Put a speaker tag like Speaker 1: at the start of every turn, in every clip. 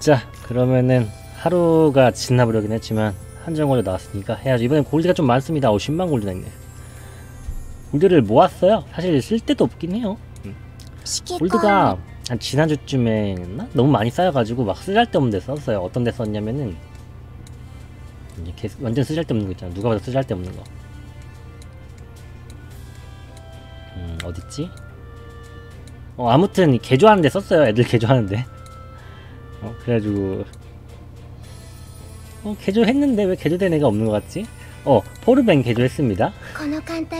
Speaker 1: 자 그러면은 하루가 지나버리긴 했지만 한정 골드 나왔으니까 해야죠. 이번엔 골드가 좀 많습니다. 오 10만 골드나 있네. 골드를 모았어요. 사실 쓸 데도 없긴 해요. 골드가 한 지난주쯤에 나? 너무 많이 쌓여가지고 막 쓰잘데없는 데 썼어요. 어떤 데 썼냐면은 개- 완전 쓰잘데없는 거 있잖아. 누가 봐도 쓰잘데없는 거. 음, 어딨지? 어, 아무튼 개조하는데 썼어요. 애들 개조하는데. 어, 그래가지고 어, 개조했는데 왜 개조된 애가 없는 것 같지? 어, 포르뱅 개조했습니다.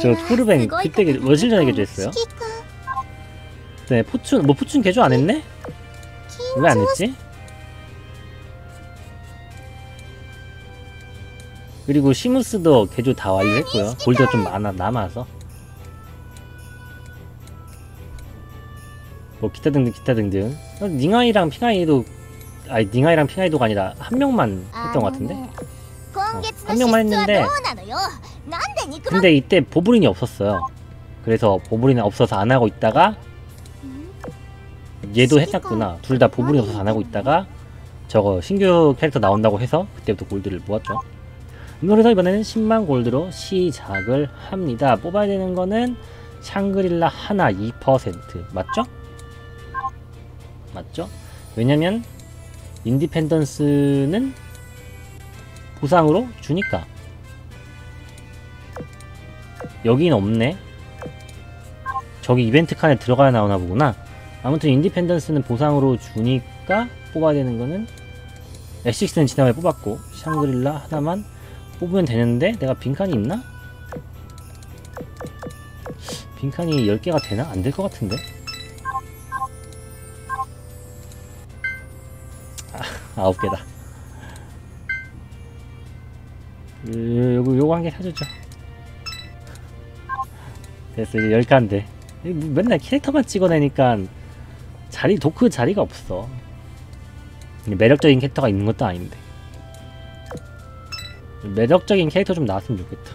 Speaker 1: 저 포르뱅 그때 개- 며칠 전에 개조했어요. 네, 포춘 뭐 포춘 개조 안 했네? 왜 안 했지? 그리고 시무스도 개조 다 완료했고요. 골드가 좀 많아 남아서. 뭐 기타 등등 기타 등등. 어, 닝아이랑 핑아이도 아니 닝아이랑 핑아이도가 아니라 한 명만 했던 것 같은데. 한 명만 했는데 근데 이때 보브린이 없었어요. 그래서 보브린이 없어서 안 하고 있다가 얘도 했었구나. 둘 다 보브린이 없어서 안 하고 있다가 저거 신규 캐릭터 나온다고 해서 그때부터 골드를 모았죠. 그래서 이번에는 10만 골드로 시작을 합니다. 뽑아야 되는 거는 샹그릴라 하나 2% 맞죠? 맞죠? 왜냐면 인디펜던스는 보상으로 주니까 여긴 없네 저기 이벤트 칸에 들어가야 나오나 보구나 아무튼 인디펜던스는 보상으로 주니까 뽑아야 되는 거는 S6는 지난번에 뽑았고 샹그릴라 하나만 뽑으면 되는데 내가 빈칸이 있나? 빈칸이 10개가 되나? 안 될 것 같은데 아홉 개다. 요거 요거 한 개 사주죠. 됐어 이제 열 칸데 맨날 캐릭터만 찍어내니까 자리 도크 자리가 없어. 매력적인 캐릭터가 있는 것도 아닌데. 매력적인 캐릭터 좀 나왔으면 좋겠다.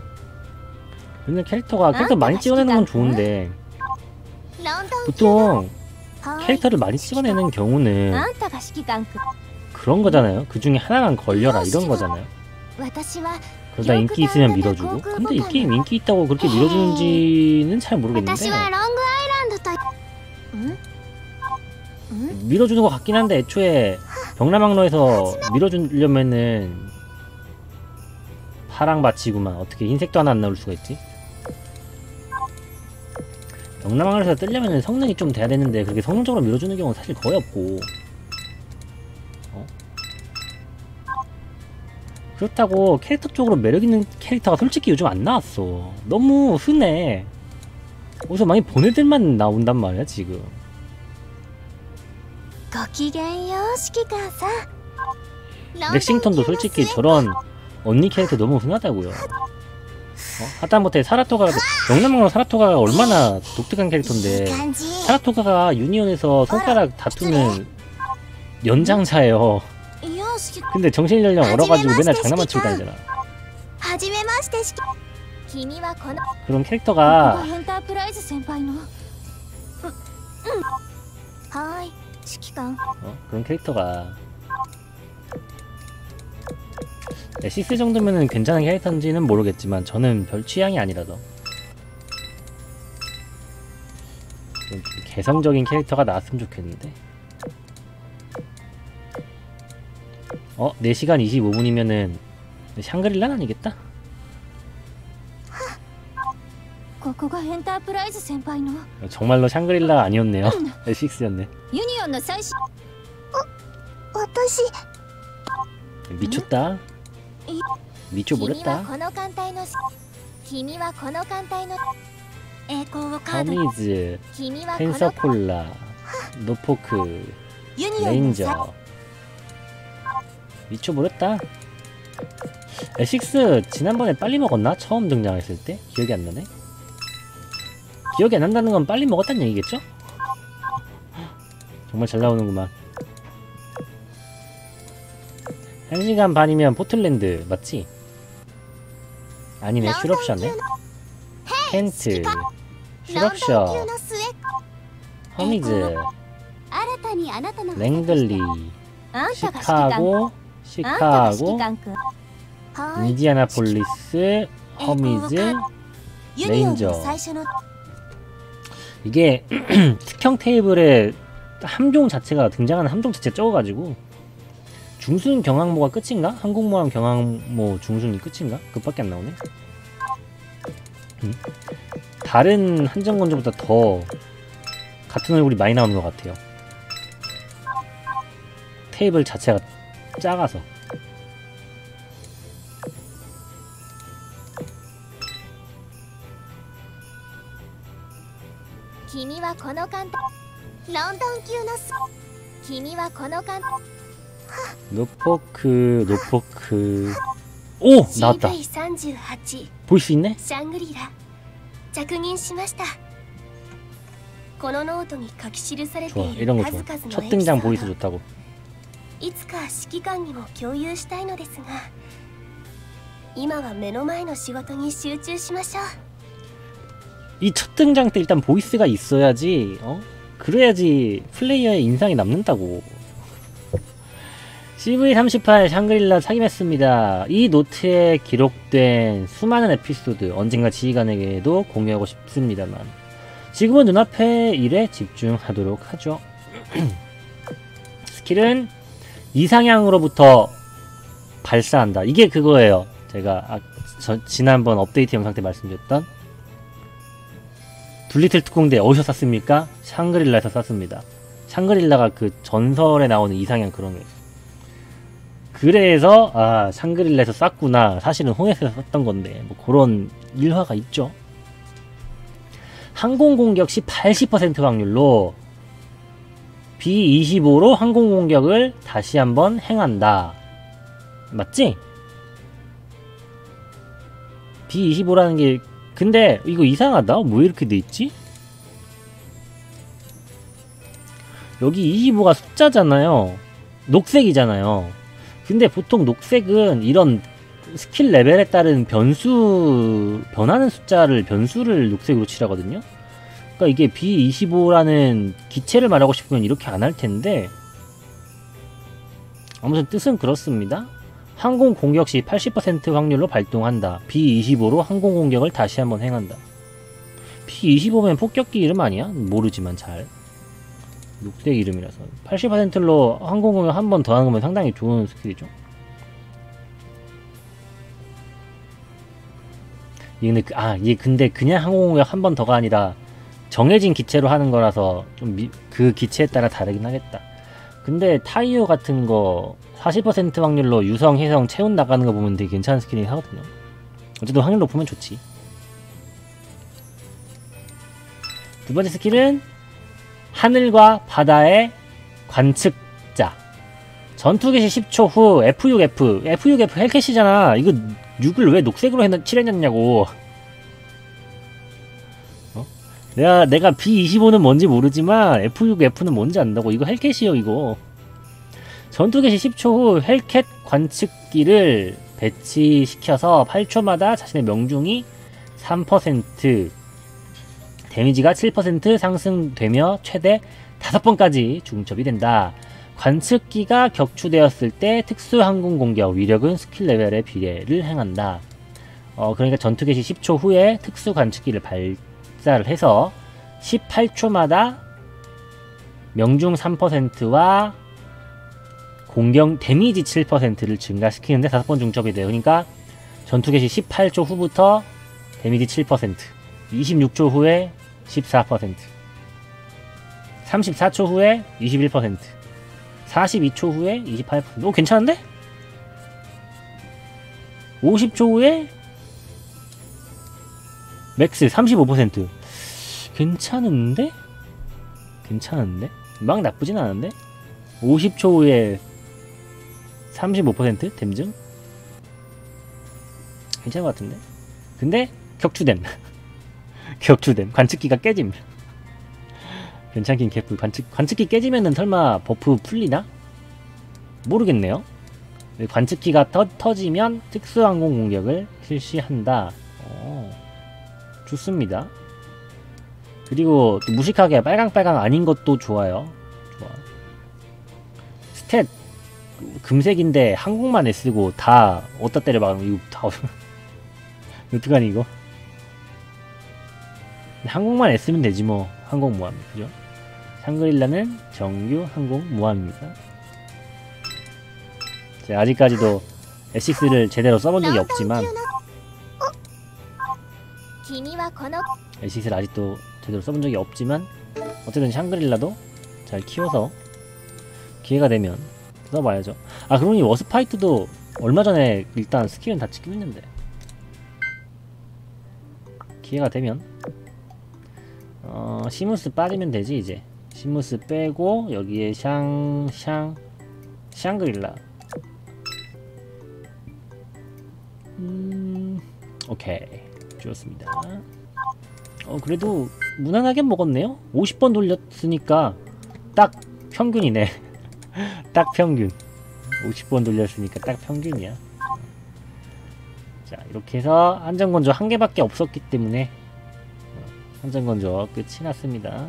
Speaker 1: 근데 캐릭터가 캐릭터 많이 찍어내는 건 좋은데 보통 캐릭터를 많이 찍어내는 경우는 그런 거잖아요. 그 중에 하나만 걸려라 이런 거잖아요. 그러다 인기 있으면 밀어주고. 근데 이 게임 인기 있다고 그렇게 밀어주는지는 잘 모르겠는데. 밀어주는 것 같긴 한데 애초에 병라망로에서 밀어주려면은 파랑 바치구만 어떻게 흰색도 하나 안 나올 수가 있지? 병라망로에서 뜨려면 성능이 좀 돼야 되는데 그렇게 성능적으로 밀어주는 경우는 사실 거의 없고 어? 그렇다고 캐릭터 쪽으로 매력있는 캐릭터가 솔직히 요즘 안 나왔어. 너무 흔해. 어디서 많이 본 애들만 나온단 말이야 지금. 렉싱턴도 솔직히 저런 언니 캐릭터 너무 흔하다고요. 어? 하다못해 사라토가 영남왕으로 사라토가가 얼마나 독특한 캐릭터인데. 사라토가가 유니온에서 손가락 다투는 연장사예요. 근데 정신연령 얼어가지고 맨날 장난만 치고 다니잖아.
Speaker 2: 그럼
Speaker 1: 캐릭터가 어? 그런 캐릭터가 네, 시스 정도면은 괜찮은 캐릭터인지는 모르겠지만 저는 별 취향이 아니라서 개성적인 캐릭터가 나왔으면 좋겠는데 어? 4시간 25분이면은 샹그릴라는 아니겠다?
Speaker 2: ここがエンタープライズ先輩の
Speaker 1: 정말로 샹그릴라가 아니었네요 L6였네
Speaker 2: ユニオンの最新私
Speaker 1: 미쳤다
Speaker 2: い
Speaker 1: 미쳐
Speaker 2: 君は
Speaker 1: 보랬다
Speaker 2: この艦隊の君はこの艦隊の栄光をカードに
Speaker 1: 허미즈
Speaker 2: 君はこの
Speaker 1: 펜서콜라 노포크
Speaker 2: ユニオンの最
Speaker 1: 레인저 미쳐버렸다. 에식스 지난번에 빨리 먹었나? 처음 등장했을 때? 기억이 안 나네. 기억이 안 난다는 건 빨리 먹었다는 얘기겠죠? 정말 잘 나오는구만. 1시간 반이면 포틀랜드 맞지? 아니네 슈럽션네. 텐트.
Speaker 2: 슈럽션
Speaker 1: 허미즈. 랭글리. 시카고. 시카고, 인디아나폴리스, 허미즈,
Speaker 2: 레인저
Speaker 1: 이게 특형 테이블에 함종 자체가 등장하는 함종 자체 적어가지고 중순 경항모가 끝인가? 항공모함 경항모 중순이 끝인가? 그밖에 안 나오네. 음? 다른 한정건조보다 더 같은 얼굴이 많이 나오는 것 같아요. 테이블 자체가 작아서.
Speaker 2: 君はこの艦隊ロンドン級のス君はこの艦
Speaker 1: 노포크, 노포크. 오! 나왔다.
Speaker 2: CV38
Speaker 1: 볼 수 있네?
Speaker 2: シャングリラ着任しましたこのノートに書き記されて
Speaker 1: 좋아.
Speaker 2: いる
Speaker 1: 이런 거
Speaker 2: 数
Speaker 1: 좋아.
Speaker 2: 々の
Speaker 1: 첫
Speaker 2: エピソ
Speaker 1: 등장
Speaker 2: ー
Speaker 1: 보이스
Speaker 2: ド
Speaker 1: 좋다고.
Speaker 2: いつか指揮官にも共有したいのですが今は目の前の仕事に集中しましょう
Speaker 1: 이 첫 등장 때 일단 보이스가 있어야지 어? 그래야지 플레이어의 인상이 남는다고 CV38 샹그릴라 사김했습니다 이 노트에 기록된 수많은 에피소드 언젠가 지휘관에게도 공유하고 싶습니다만 지금은 눈앞의 일에 집중하도록 하죠 스킬은 이상향으로부터 발사한다 이게 그거예요 제가 아, 저- 지난번 업데이트 영상 때 말씀드렸던 둘리틀 특공대 어디서 쐈습니까? 샹그릴라에서 쐈습니다. 샹그릴라가 그 전설에 나오는 이상형 그런 게. 그래서 아 샹그릴라에서 쐈구나. 사실은 홍해에서 쐈던 건데 뭐 그런 일화가 있죠. 항공 공격 시 80% 확률로 B-25로 항공 공격을 다시 한번 행한다. 맞지? B-25라는 게 근데 이거 이상하다. 왜 이렇게 돼 있지? 여기 25가 숫자잖아요. 녹색이잖아요. 근데 보통 녹색은 이런 스킬 레벨에 따른 변수 변하는 숫자를 변수를 녹색으로 칠하거든요. 그러니까 이게 B25라는 기체를 말하고 싶으면 이렇게 안 할 텐데 아무튼 뜻은 그렇습니다. 항공 공격 시 80% 확률로 발동한다. B25로 항공 공격을 다시 한번 행한다. B25면 폭격기 이름 아니야? 모르지만 잘. 녹색 이름이라서 80%로 항공 공격 한 번 더 하는 거면 상당히 좋은 스킬이죠. 이게 근데, 그- 아, 이게 근데 그냥 항공 공격 한 번 더가 아니라 정해진 기체로 하는 거라서 좀 그 기체에 따라 다르긴 하겠다. 근데 타이어 같은 거 40% 확률로 유성, 해성, 체온 나가는 거 보면 되게 괜찮은 스킬이긴 하거든요. 어쨌든 확률 높으면 좋지. 두 번째 스킬은 하늘과 바다의 관측자. 전투 개시 10초 후 F6F, F6F 헬캐시잖아. 이거 6을 왜 녹색으로 했, 칠해놨냐고. 어? 내가 내가 B25는 뭔지 모르지만 F6F는 뭔지 안다고. 이거 헬캐시요 이거. 전투 개시 10초 후 헬캣 관측기를 배치시켜서 8초마다 자신의 명중이 3% 데미지가 7% 상승되며 최대 5번까지 중첩이 된다. 관측기가 격추되었을 때 특수 항공 공격 위력은 스킬 레벨에 비례를 행한다. 어, 그러니까 전투 개시 10초 후에 특수 관측기를 발 사를 해서 18초마다 명중 3%와 공격 데미지 7%를 증가시키는데 5번 중첩이 돼요. 그러니까 전투 개시 18초 후부터 데미지 7%, 26초 후에 14%, 34초 후에 21%, 42초 후에 28%. 오, 괜찮은데? 50초 후에 맥스 35%. 괜찮은데? 괜찮은데? 막 나쁘진 않은데? 50초 후에 35% 댐증? 괜찮은 것 같은데? 근데 격추됨. 격추됨. 관측기가 깨짐. 괜찮긴 개뿔. 관측, 관측기 깨지면은 설마 버프 풀리나? 모르겠네요. 네, 관측기가 터, 터지면 특수항공 공격을 실시한다. 어, 좋습니다. 그리고 무식하게 빨강빨강 아닌 것도 좋아요. 좋아. 스탯 금색인데 한국만 애쓰고 다 어디다 때려 박으면 이거 다 어떡하니 이거 한국만 애쓰면 되지 뭐 항공 모함 그죠 샹그릴라는 정규 항공 모함입니다 아직까지도 S6를 제대로 써본 적이 없지만 LCS를 아직도 제대로 써본 적이 없지만 어쨌든 샹그릴라도 잘 키워서 기회가 되면 써봐야죠. 아 그러니 워스파이트도 얼마 전에 일단 스킬은 다 찍긴 했는데 기회가 되면 어 시무스 빠지면 되지 이제. 시무스 빼고 여기에 샹 샹 샹그릴라. 음 오케이. 좋습니다 어 그래도 무난하게 먹었네요 50번 돌렸으니까 딱 평균이네 딱 평균 50번 돌렸으니까 딱 평균이야 자 이렇게 해서 한정건조 한 개밖에 없었기 때문에 어, 한정건조 끝이 났습니다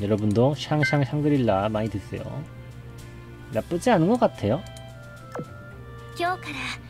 Speaker 1: 여러분도 샹샹 샹그릴라 많이 드세요 나쁘지 않은 것 같아요
Speaker 2: 今日から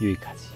Speaker 1: 여기까지.